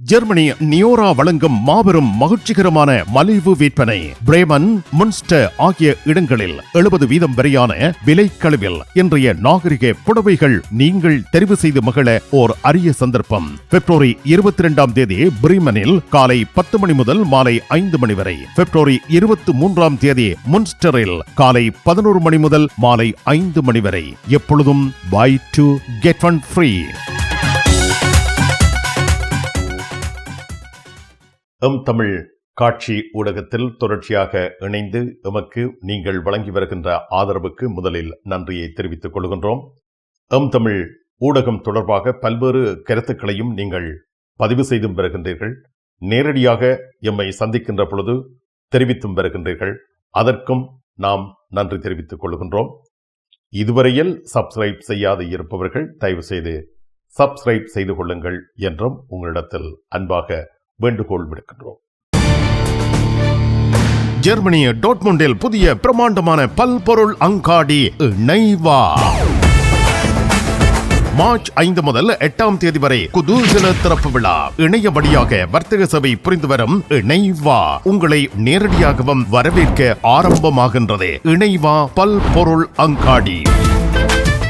Germany நியோரா வழங்கும் மாபெரும் மகிழ்ச்சிகரமான மலிவு விற்பனை. பிரேமன் முன்ஸ்டர் ஆகிய இடங்களில் எழுபது வீதம் வரையான விலை கழிவில் இன்றைய நாகரிக புடவைகள் நீங்கள் தெரிவு செய்து மகிழ ஓர் அரிய சந்தர்ப்பம். பிப்ரவரி இருபத்தி இரண்டாம் தேதி பிரீமனில் காலை பத்து மணி முதல் மாலை ஐந்து மணி வரை. பிப்ரவரி இருபத்தி மூன்றாம் தேதி முன்ஸ்டரில் காலை பதினோரு மணி முதல் மாலை ஐந்து மணி வரை. எப்பொழுதும் buy two get one free M Tamil காட்சி ஊடகத்தில் தொடர்ச்சியாக இணைந்து எமக்கு நீங்கள் வழங்கி வருகின்ற ஆதரவுக்கு முதலில் நன்றியை தெரிவித்துக் கொள்கின்றோம். எம் தமிழ் ஊடகம் தொடர்பாக பல்வேறு கருத்துக்களையும் நீங்கள் பதிவு செய்தும் வருகின்றீர்கள். நேரடியாக எம்மை சந்திக்கின்ற பொழுது தெரிவித்தும் வருகின்றீர்கள். அதற்கும் நாம் நன்றி தெரிவித்துக் கொள்கின்றோம். இதுவரையில் சப்ஸ்கிரைப் செய்யாது இருப்பவர்கள் தயவு செய்து சப்ஸ்கிரைப் செய்து கொள்ளுங்கள் என்றும் உங்களிடத்தில் அன்பாக வேண்டுகோள் விடுக்கின்றோம். ஜெர்மனிய டோட்முண்டில் புதிய பிரமாண்டமான பல்பொருள் அங்காடி நைவா மார்ச் ஐந்து முதல் எட்டாம் தேதி வரை குதூசல திறப்பு விழா. இணைய வழியாக வர்த்தக சபை புரிந்து வரும் இணைவா. உங்களை நேரடியாகவும் வரவேற்க ஆரம்பமாகின்றது. இணைவா பல்பொருள் அங்காடி.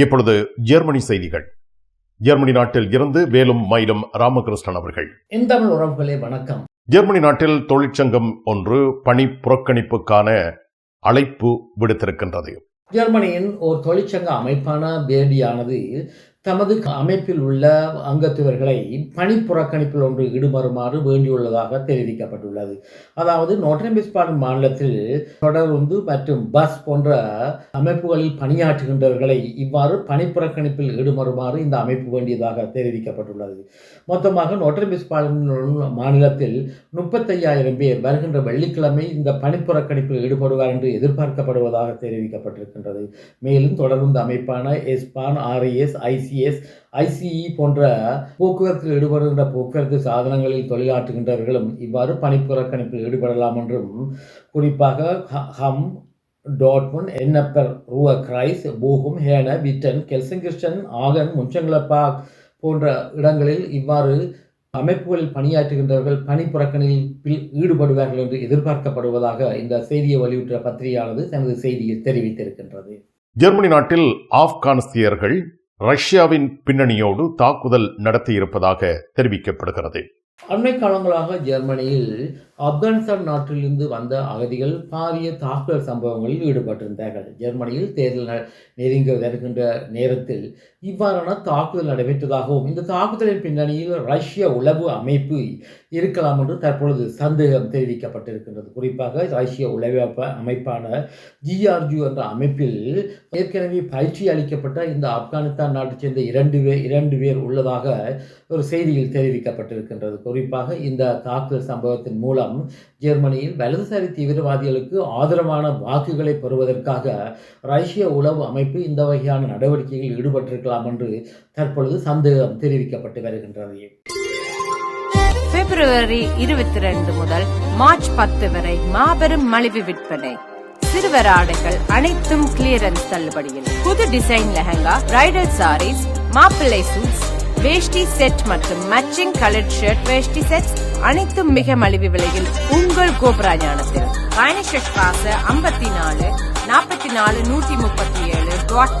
இப்பொழுது ஜெர்மனி செய்திகள். ஜெர்மனி நாட்டில் இருந்து வேலும் மயிலும் ராமகிருஷ்ணன் அவர்கள். இந்தமிழ் உறவுகளே வணக்கம். ஜெர்மனி நாட்டில் தொழிற்சங்கம் ஒன்று பணி புறக்கணிப்புக்கான அழைப்பு விடுத்திருக்கின்றது. ஜெர்மனியின் ஒரு தொழிற்சங்க அமைப்பான பேடியானது தமது அமைப்பில் உள்ள அங்கத்துவர்களை பணி புறக்கணிப்பில் ஒன்று ஈடுபடுமாறு வேண்டியுள்ளதாக தெரிவிக்கப்பட்டுள்ளது. அதாவது நோட்டமிஸ்பான் மாநிலத்தில் தொடர்ந்து மற்றும் பஸ் போன்ற அமைப்புகளில் பணியாற்றுகின்றவர்களை இவ்வாறு பணி புறக்கணிப்பில் ஈடுபடுமாறு இந்த அமைப்பு வேண்டியதாக தெரிவிக்கப்பட்டுள்ளது. மொத்தமாக நோட்டமிஸ்பான் மாநிலத்தில் முப்பத்தையாயிரம் பேர் வருகின்ற வெள்ளிக்கிழமை இந்த பணிப்புறக்கணிப்பில் ஈடுபடுவார் என்று எதிர்பார்க்கப்படுவதாக தெரிவிக்கப்பட்டிருக்கின்றது. மேலும் தொடர்ந்து அமைப்பான எஸ்பான் ஆர்ஐஎஸ் ஐசிஎஸ் ஐசிஇ போன்ற போக்குவரத்தில் ஈடுபடுகின்ற போக்குவரத்து சாதனங்களில் தொழிலாற்றுகின்றவர்களும் இவ்வாறு பணிப்புறக்கணிப்பில் ஈடுபடலாம் என்றும் குறிப்பாக ஹ- ஹம் டாட்முன் என்னப்பர் ரூவ கிரைஸ் போகும் ஹேன விட்டன் கெல்சங்கிர்ஸ்டன் ஆகன் முன்சங்களப்பாக் போன்ற இடங்களில் இவ்வாறு அமைப்புகளில் பணியாற்றுகின்றவர்கள் பணி புறக்கணிப்பில் ஈடுபடுவார்கள் என்று எதிர்பார்க்கப்படுவதாக இந்த செய்தியை வெளியிட்ட பத்திரிகையானது தனது செய்தியில் தெரிவித்திருக்கின்றது. ஜெர்மனி நாட்டில் ஆப்கானிஸ்தியர்கள் ரஷ்யாவின் பின்னணியோடு தாக்குதல் நடத்தியிருப்பதாக தெரிவிக்கப்படுகிறது. அண்மை காலங்களாக ஜெர்மனியில் ஆப்கானிஸ்தான் நாட்டிலிருந்து வந்த அகதிகள் பாரிய தாக்குதல் சம்பவங்களில் ஈடுபட்டிருந்தார்கள். ஜெர்மனியில் தேர்தல் ந- நெருங்கி வருகின்ற நேரத்தில் இவ்வாறான தாக்குதல் நடைபெற்றதாகவும் இந்த தாக்குதலின் பின்னணியில் ரஷ்ய உளவு அமைப்பு இருக்கலாம் என்று தற்பொழுது சந்தேகம் தெரிவிக்கப்பட்டிருக்கின்றது. குறிப்பாக ரஷ்ய உளவு அமைப்பான ஜிஆர்ஜு என்ற அமைப்பில் ஏற்கனவே பயிற்சி அளிக்கப்பட்ட இந்த ஆப்கானிஸ்தான் நாட்டைச் சேர்ந்த இரண்டு பேர் இரண்டு பேர் உள்ளதாக ஒரு செய்தியில் தெரிவிக்கப்பட்டிருக்கின்றது. குறிப்பாக இந்த தாக்குதல் சம்பவத்தின் மூலம் மூலம் ஜெர்மனியில் வலதுசாரி தீவிரவாதிகளுக்கு ஆதரவான வாக்குகளை பெறுவதற்காக ரஷ்ய உளவு அமைப்பு இந்த வகையான நடவடிக்கைகளில் ஈடுபட்டிருக்கலாம் என்று தற்பொழுது சந்தேகம் தெரிவிக்கப்பட்டு வருகின்றது. பிப்ரவரி இருபத்தி ரெண்டு முதல் மார்ச் பத்து வரை மாபெரும் மலிவு விற்பனை. சிறுவர் ஆடைகள் அனைத்தும் கிளியரன்ஸ் தள்ளுபடியில். புது டிசைன் லெஹங்கா பிரைடல் சாரீஸ் மாப்பிள்ளை சூட்ஸ் வேஷ்டி செட் மற்றும் matching coloured shirt veshti set அனைத்தும் மிக மலிவு விலையில் உங்கள் கோபுரா ஞானத்தில் ஐம்பத்தி நாலு நாற்பத்தி நாலு நூற்றி முப்பத்தி ஏழு டாட்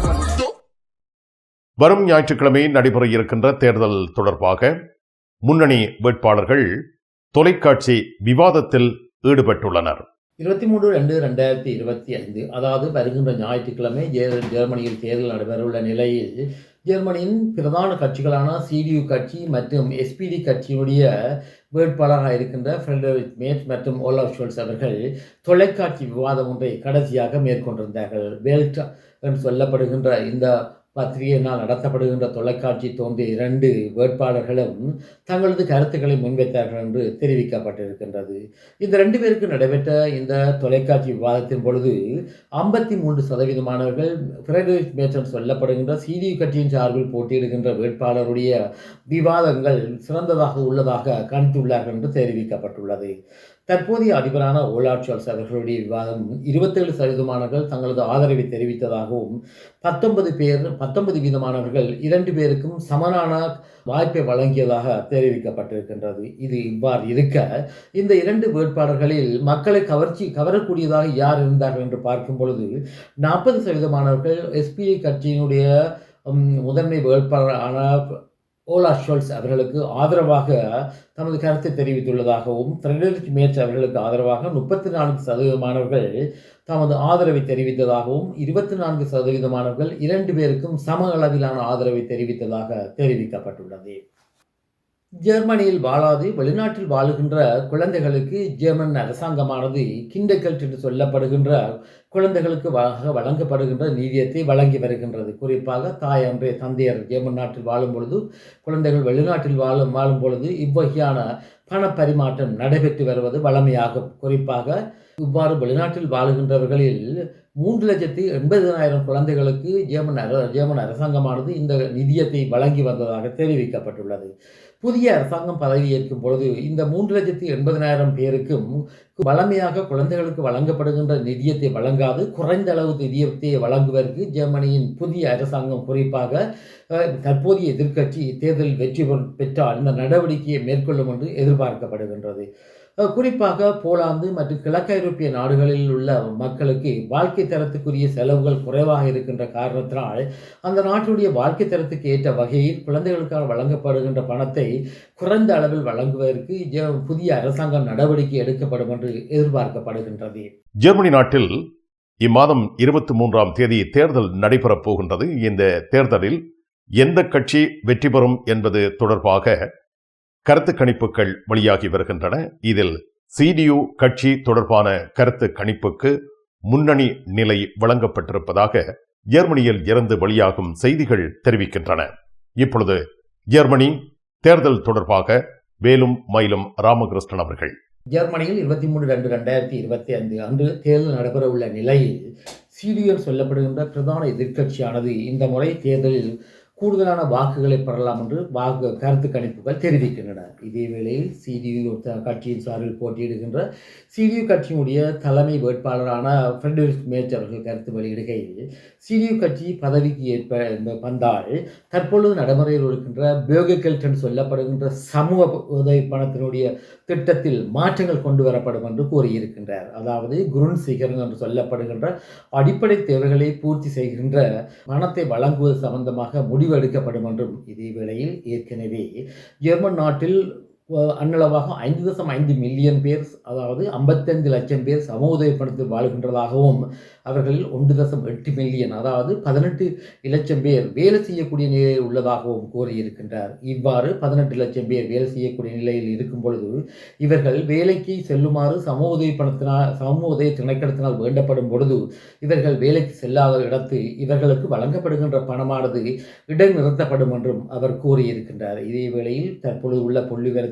வரும் ஞாயிற்றுக்கிழமை நடைபெற இருக்கின்ற தேர்தல் தொடர்பாக முன்னணி வேட்பாளர்கள் தொலைக்காட்சி விவாதத்தில் ஈடுபட்டுள்ளனர். இருபத்தி மூன்று ரெண்டு ரெண்டாயிரத்தி இருபத்தி ஐந்து அதாவது வருகின்ற ஞாயிற்றுக்கிழமை ஜெர் ஜெர்மனியில் தேர்தல் நடைபெறவுள்ள நிலையில் ஜெர்மனியின் பிரதான கட்சிகளான சிடியு கட்சி மற்றும் எஸ்பிடி கட்சியினுடைய வேட்பாளராக இருக்கின்ற ஃப்ரெடரிக் மேட் மற்றும் ஓலாஃப் ஷோல்ஸ் அவர்கள் தொலைக்காட்சி விவாதம் ஒன்றை கடைசியாக மேற்கொண்டிருந்தார்கள். வேல்ட் என்று சொல்லப்படுகின்ற இந்த பத்திரிகையினால் நடத்தப்படுகின்ற தொலைக்காட்சி தோன்றிய இரண்டு வேட்பாளர்களும் தங்களது கருத்துக்களை முன்வைத்தார்கள் என்று தெரிவிக்கப்பட்டிருக்கின்றது. இந்த ரெண்டு பேருக்கு நடைபெற்ற இந்த தொலைக்காட்சி விவாதத்தின் பொழுது ஐம்பத்தி மூன்று சதவீதமானவர்கள் ஃப்ரெடரிக் மேச்சன் சொல்லப்படுகின்ற சிடி கட்சியின் சார்பில் போட்டியிடுகின்ற வேட்பாளருடைய விவாதங்கள் சிறந்ததாக உள்ளதாக கணித்துள்ளார்கள் என்று தெரிவிக்கப்பட்டுள்ளது. தற்போதைய அதிபரான ஓலாட்சால்ஸ் அவர்களுடைய விவாதம் இருபத்தேழு சதவீதமானவர்கள் தங்களது ஆதரவை தெரிவித்ததாகவும் பத்தொன்பது பேர் பத்தொன்பது வீதமானவர்கள் இரண்டு பேருக்கும் சமனான வாய்ப்பை வழங்கியதாக தெரிவிக்கப்பட்டிருக்கின்றது. இது இவ்வாறு இருக்க இந்த இரண்டு வேட்பாளர்களில் மக்களை கவர்ச்சி கவரக்கூடியதாக யார் இருந்தார்கள் என்று பார்க்கும் பொழுது நாற்பது சதவீதமானவர்கள் எஸ்பிஐ கட்சியினுடைய முதன்மை வேட்பாளரான ஓலா ஷோல்ஸ் அவர்களுக்கு ஆதரவாக தமது கருத்தை தெரிவித்துள்ளதாகவும் ஃப்ரெடரிக் மேட்ச் அவர்களுக்கு ஆதரவாக முப்பத்தி நான்கு சதவீதமானவர்கள் தமது ஆதரவை தெரிவித்ததாகவும் இருபத்தி நான்கு சதவீதமானவர்கள் இரண்டு பேருக்கும் சம அளவிலான ஆதரவை தெரிவித்ததாக தெரிவிக்கப்பட்டுள்ளது. ஜெர்மனியில் வாழாது வெளிநாட்டில் வாழுகின்ற குழந்தைகளுக்கு ஜெர்மன் அரசாங்கமானது கிண்டகல்ட் என்று சொல்லப்படுகின்ற குழந்தைகளுக்கு வழங்கப்படுகின்ற நீதியத்தை வழங்கி வருகின்றது. குறிப்பாக தாய் அன்றைய தந்தையர் ஜெர்மன் நாட்டில் வாழும் பொழுது குழந்தைகள் வெளிநாட்டில் வாழும் வாழும் பொழுது இவ்வகையான பண பரிமாற்றம் நடைபெற்று வருவது வழமையாகும். குறிப்பாக இவ்வாறு வெளிநாட்டில் வாழுகின்றவர்களில் மூன்று லட்சத்தி எண்பதினாயிரம் குழந்தைகளுக்கு ஜெர்மன் அர ஜெர்மன் அரசாங்கமானது இந்த நிதியத்தை வழங்கி வந்ததாக தெரிவிக்கப்பட்டுள்ளது. புதிய அரசாங்கம் பதவியேற்கும் பொழுது இந்த மூன்று லட்சத்தி எண்பதினாயிரம் பேருக்கும் வளமையாக குழந்தைகளுக்கு வழங்கப்படுகின்ற நிதியத்தை வழங்காது. குறைந்த அளவு நிதியத்தை வழங்குவதற்கு ஜெர்மனியின் புதிய அரசாங்கம் குறிப்பாக தற்போதைய எதிர்க்கட்சி தேர்தலில் வெற்றி பெற்றால் இந்த நடவடிக்கையை மேற்கொள்ளும் என்று எதிர்பார்க்கப்படுகின்றது. குறிப்பாக போலாந்து மற்றும் கிழக்கு ஐரோப்பிய நாடுகளில் உள்ள மக்களுக்கு வாழ்க்கை தரத்துக்குரிய செலவுகள் குறைவாக இருக்கின்ற காரணத்தினால் அந்த நாட்டுடைய வாழ்க்கை தரத்துக்கு ஏற்ற வகையில் குழந்தைகளுக்காக வழங்கப்படுகின்ற பணத்தை குறைந்த அளவில் வழங்குவதற்கு புதிய அரசாங்கம் நடவடிக்கை எடுக்கப்படும் என்று எதிர்பார்க்கப்படுகின்றது. ஜெர்மனி நாட்டில் இம்மாதம் இருபத்தி மூன்றாம் தேதி தேர்தல் நடைபெறப் போகின்றது. இந்த தேர்தலில் எந்த கட்சி வெற்றி பெறும் என்பது தொடர்பாக கருத்து கணிப்புகள் வெளியாகி வருகின்றன. இதில் சிடியு கட்சி தொடர்பான கருத்து கணிப்புக்கு முன்னணி நிலை வழங்கப்பட்டிருப்பதாக ஜெர்மனியில் இருந்து வெளியாகும் செய்திகள் தெரிவிக்கின்றன. இப்பொழுது ஜெர்மனி தேர்தல் தொடர்பாக வேலும் மயிலும் ராமகிருஷ்ணன் அவர்கள். ஜெர்மனியில் இருபத்தி மூணு ரெண்டு ரெண்டாயிரத்தி இருபத்தி ஐந்து அன்று தேர்தல் நடைபெற உள்ள நிலையில் சிடிஎல் சொல்லப்படுகின்ற பிரதான எதிர்க்கட்சியானது இந்த முறை தேர்தலில் கூடுதலான வாக்குகளை பெறலாம் என்று வாக்கு கருத்து கணிப்புகள் தெரிவிக்கின்றன. இதே வேளையில் சிடியு கட்சியின் சார்பில் போட்டியிடுகின்ற சிடியு கட்சியினுடைய தலைமை வேட்பாளரான ஃப்ரெட்ரிக் மேட்ச் அவர்கள் கருத்து வெளியிடுகையில் சிடியு கட்சி பதவிக்கு ஏற்ப வந்தால் தற்பொழுது நடைமுறையில் இருக்கின்ற பேகக்கெல்ட் என்று சொல்லப்படுகின்ற சமூக உதவி பணத்தினுடைய திட்டத்தில் மாற்றங்கள் கொண்டு வரப்படும் என்று கூறியிருக்கின்றார். அதாவது குருன் சிகரன் என்று சொல்லப்படுகின்ற அடிப்படை தேவைகளை பூர்த்தி செய்கின்ற பணத்தை வழங்குவது சம்பந்தமாக முடிவெடுக்கப்படும் என்றும் இதே வேளையில் ஏற்கனவே ஜெர்மன் நாட்டில் அன்னளவாக ஐந்து தசம் ஐந்து மில்லியன் பேர் அதாவது ஐம்பத்தைந்து லட்சம் பேர் சமூக உதவி பணத்தில் வாழ்கின்றதாகவும் அவர்களில் ஒன்று தசம் எட்டு மில்லியன் அதாவது பதினெட்டு லட்சம் பேர் வேலை செய்யக்கூடிய நிலையில் உள்ளதாகவும் கூறியிருக்கின்றார். இவ்வாறு பதினெட்டு லட்சம் பேர் வேலை செய்யக்கூடிய நிலையில் இருக்கும் பொழுது இவர்கள் வேலைக்கு செல்லுமாறு சமூக உதவி பணத்தினால் சமூக உதவி திணைக்களத்தினால் வேண்டப்படும் பொழுது இவர்கள் வேலைக்கு செல்லாத இடத்து இவர்களுக்கு வழங்கப்படுகின்ற பணமானது இடைநிறுத்தப்படும் என்றும் அவர் கூறியிருக்கின்றார். இதே வேளையில் தற்பொழுது உள்ள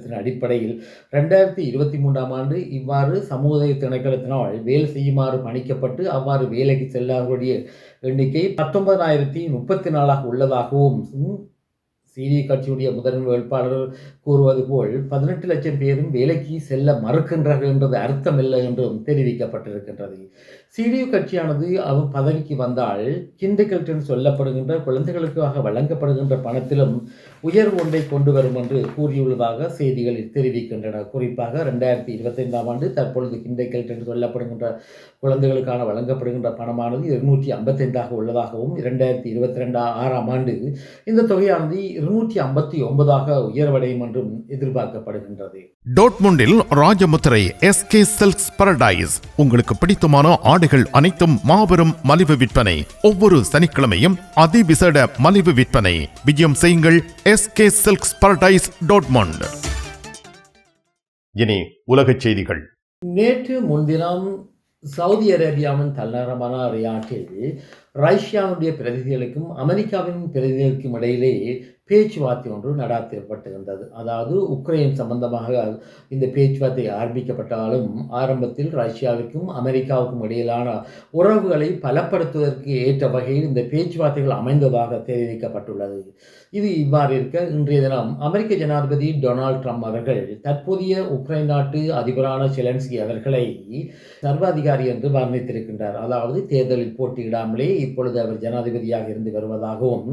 புள்ளிவிவரத்தின் அடிப்படையில் ரெண்டாயிரத்தி இருபத்தி மூன்றாம் ஆண்டு இவ்வாறு சமூக திணைக்களத்தினால் வேலை செய்யுமாறு பணிக்கப்பட்டு அவ்வாறு வேலைக்கு செல்லாதவருடைய எண்ணிக்கை பத்தொன்பதாயிரத்தி முப்பத்தி நாலாக உள்ளதாகவும் ம், கட்சியுடைய முதன்மை வேட்பாளர் கூறுவது போல் பதினெட்டு லட்சம் பேரும் வேலைக்கு செல்ல மறுக்கின்றார்கள் என்றது அர்த்தமில்லை என்றும் தெரிவிக்கப்பட்டிருக்கின்றது. சிடியு கட்சியானது அவர் பதவிக்கு வந்தால் கிண்டகல்டன் சொல்லப்படுகின்ற குழந்தைகளுக்காக வழங்கப்படுகின்ற பணத்திலும் உயர்வு ஒன்றை கொண்டு வரும் என்று கூறியுள்ளதாக செய்திகளில் தெரிவிக்கின்றன. குறிப்பாக ரெண்டாயிரத்தி இருபத்தைந்தாம் ஆண்டு தற்பொழுது கிண்டகல்டன் சொல்லப்படுகின்ற குழந்தைகளுக்கான வழங்கப்படுகின்ற பணமானது இருநூற்றி ஐம்பத்தைந்தாக உள்ளதாகவும் இரண்டாயிரத்தி இருபத்தி ரெண்டு ஆறாம் ஆண்டு இந்த தொகையானது இருநூற்றி ஐம்பத்தி ஒன்பதாக உயர்வடையும் என்றும் எதிர்பார்க்கப்படுகின்றது. டோட்முண்டில் ராஜமுத்திரை எஸ்கே செல்ஸ் பரடைஸ் உங்களுக்கு பிடித்தமான ஆடைகள் அனைத்தும் மாபெரும் மலிவு விற்பனை. ஒவ்வொரு சனிக்கிழமையும் அதிவிசேட மலிவு விற்பனை. விஜயம் செய்யுங்கள். எஸ்கே சில்க்ஸ் பரடைஸ் டோட்மண்ட் இனி உலகச் செய்திகள். நேற்று முன்தினம் சவுதி அரேபியாவின் தலைநகரமான ரியாட்டில் ரஷ்யாவுடைய பிரதிநிதிகளுக்கும் அமெரிக்காவின் பிரதிநிதிகளுக்கும் இடையிலே பேச்சுவார்த்தை ஒன்று நடாத்தப்பட்டிருந்தது. அதாவது உக்ரைன் சம்பந்தமாக இந்த பேச்சுவார்த்தை ஆரம்பிக்கப்பட்டாலும் ஆரம்பத்தில் ரஷ்யாவிற்கும் அமெரிக்காவுக்கும் இடையிலான உறவுகளை பலப்படுத்துவதற்கு ஏற்ற வகையில் இந்த பேச்சுவார்த்தைகள் அமைந்ததாக தெரிவிக்கப்பட்டுள்ளது. இது இவ்வாறு இருக்க இன்றைய தினம் அமெரிக்க ஜனாதிபதி டொனால்ட் ட்ரம்ப் அவர்கள் தற்போதைய உக்ரைன் நாட்டு அதிபரான செலன்ஸ்கி அவர்களை சர்வாதிகாரி என்று வர்ணித்திருக்கின்றார். அதாவது தேர்தலில் போட்டியிடாமலே இப்பொழுது அவர் ஜனாதிபதியாக இருந்து வருவதாகவும்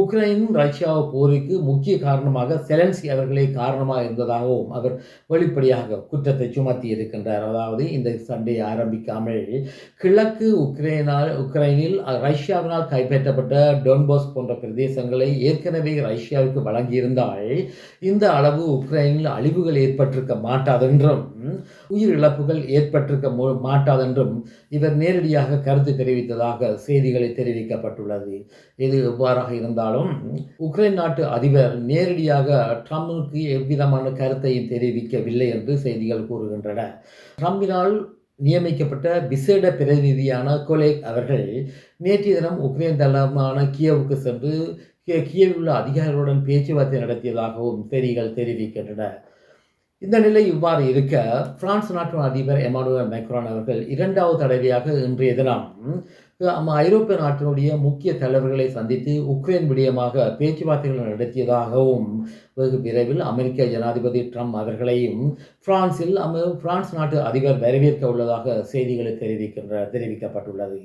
உக்ரைன் ரஷ்யாவுக்கு போருக்கு முக்கிய காரணமாக செலன்சி அவர்களே காரணமாக இருந்ததாகவும் அவர் வெளிப்படையாக குற்றத்தை சுமத்தி இருக்கின்றார். அதாவது இந்த சண்டையை ஆரம்பிக்காமல் கிழக்கு உக்ரைனால் உக்ரைனில் ரஷ்யாவினால் கைப்பற்றப்பட்ட டொன்போஸ் போன்ற பிரதேசங்களை ஏற்கனவே ரஷ்யாவுக்கு வழங்கியிருந்தால் இந்த அளவு உக்ரைனில் அழிவுகள் ஏற்பட்டிருக்க மாட்டாதென்றும் உயிர் இழப்புகள் ஏற்பட்டிருக்க மு- மாட்டாதென்றும் இவர் நேரடியாக கருத்து தெரிவித்ததாக செய்திகளை தெரிவிக்கப்பட்டுள்ளது. இது எவ்வாறாக இருந்தாலும் உக்ரைன் நாட்டு அதிபர் நேரடியாக ட்ரம்புக்கு எவ்விதமான கருத்தையும் தெரிவிக்கவில்லை என்று செய்திகள் கூறுகின்றன. ட்ரம்பினால் நியமிக்கப்பட்ட விசேட பிரதிநிதியான கொலேக் அவர்கள் நேற்றைய தினம் உக்ரைன் தளமான கியவுக்கு சென்று கியவில் உள்ள அதிகாரிகளுடன் பேச்சுவார்த்தை நடத்தியதாகவும் செய்திகள் தெரிவிக்கின்றன. இந்த நிலை இவ்வாறு இருக்க பிரான்ஸ் நாட்டு அதிபர் எமானுவேல் மேக்ரான் அவர்கள் இரண்டாவது தடவையாக இன்றைய தினம் ஐரோப்பிய நாட்டினுடைய முக்கிய தலைவர்களை சந்தித்து உக்ரைன் விடயமாக பேச்சுவார்த்தைகள் நடத்தியதாகவும் வெகு விரைவில் அமெரிக்க ஜனாதிபதி ட்ரம்ப் அவர்களையும் பிரான்சில் அம பிரான்ஸ் நாட்டு அதிபர் வரவேற்க உள்ளதாக செய்திகளை தெரிவிக்கின்ற தெரிவிக்கப்பட்டுள்ளது.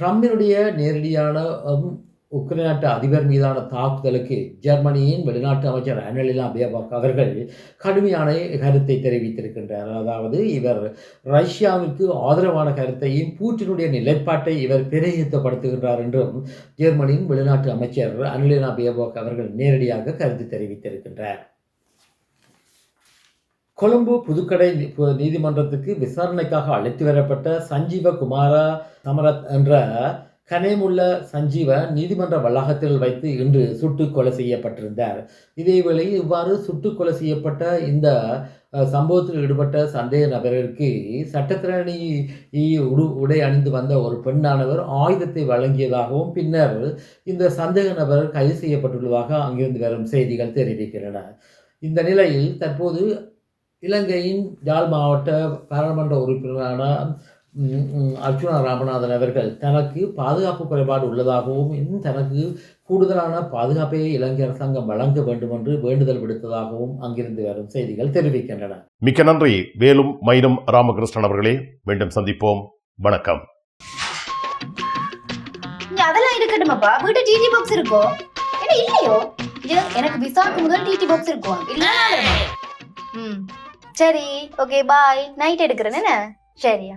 ட்ரம்பினுடைய நேரடியான அம், அதிபர் மீதான தாக்குதலுக்கு ஜெர்மனியின் வெளிநாட்டு அமைச்சர் அனலிலா பேபாக் அவர்கள் கடுமையான கருத்தை தெரிவித்திருக்கின்றார். அதாவது இவர் ரஷ்யாவிற்கு ஆதரவான கருத்தையும் பூட்டினுடைய நிலைப்பாட்டை இவர் பிரயோகித்தப்படுத்துகின்றார் என்றும் ஜெர்மனியின் வெளிநாட்டு அமைச்சர் அனலினா பேபாக் அவர்கள் நேரடியாக கருத்து தெரிவித்திருக்கின்றார். கொழும்பு புதுக்கடை நீதிமன்றத்துக்கு விசாரணைக்காக அழைத்து வரப்பட்ட சஞ்சீவ குமார சமரத் என்ற கனேமுள்ள சஞ்சீவ நீதிமன்ற வளாகத்தில் வைத்து இன்று சுட்டுக் கொலை செய்யப்பட்டிருந்தார். இதேவேளை இவ்வாறு சுட்டுக் கொலை செய்யப்பட்ட இந்த சம்பவத்தில் ஈடுபட்ட சந்தேக நபருக்கு சட்டத்திரணி உடு உடை அணிந்து வந்த ஒரு பெண்ணானவர் ஆயுதத்தை வழங்கியதாகவும் பின்னர் இந்த சந்தேக நபர் கைது செய்யப்பட்டுள்ளதாக அங்கிருந்து வரும் செய்திகள் தெரிவிக்கின்றன. இந்த நிலையில் தற்போது இலங்கையின் யாழ் மாவட்ட பாராளுமன்ற உறுப்பினரான அர்ச்சுனா ராமநாதன் அவர்கள் தனக்கு பாதுகாப்பு குறைபாடு உள்ளதாகவும் இன்னும் தனக்கு கூடுதலான பாதுகாப்பை இலங்கை அரசாங்கம் வழங்க வேண்டும் என்று வேண்டுதல் விடுத்ததாகவும் அங்கிருந்து வரும் செய்திகள் தெரிவிக்கின்றன. மிக்க நன்றி. வேலும் மயிலும் ராமகிருஷ்ணன் அவர்களே மீண்டும் சந்திப்போம். வணக்கம். அதெல்லாம் இருக்கட்டுமாப்பா? வீட்டு டிடி பாக்ஸ் இருக்கோ? என்ன இல்லையோ? எனக்கு விசாக்கு முதல் டிடி பாக்ஸ் இருக்கும் இல்ல ம். சரி ஓகே பாய் நைட் எடுக்கிறேன் என்ன? சரியா.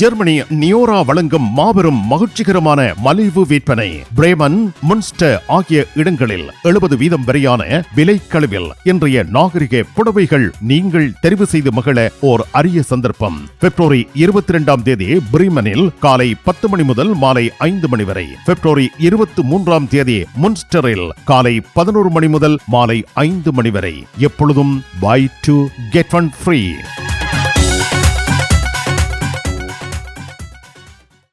ஜெர்மனி நியோரா வழங்கும் மாபெரும் மகிழ்ச்சிகரமான மலிவு விற்பனை. பிரேமன் முன்ஸ்டர் ஆகிய இடங்களில் எழுபது வீதம் வரையான விலை விலைக்கழிவில் இன்றைய நாகரிக புடவைகள் நீங்கள் தெரிவு செய்து மகிழ ஓர் அரிய சந்தர்ப்பம். பிப்ரவரி இருபத்தி இரண்டாம் தேதி பிரீமனில் காலை பத்து மணி முதல் மாலை ஐந்து மணி வரை. பிப்ரவரி இருபத்தி மூன்றாம் தேதி முன்ஸ்டரில் காலை பதினோரு மணி முதல் மாலை ஐந்து மணி வரை. எப்பொழுதும் buy two get one free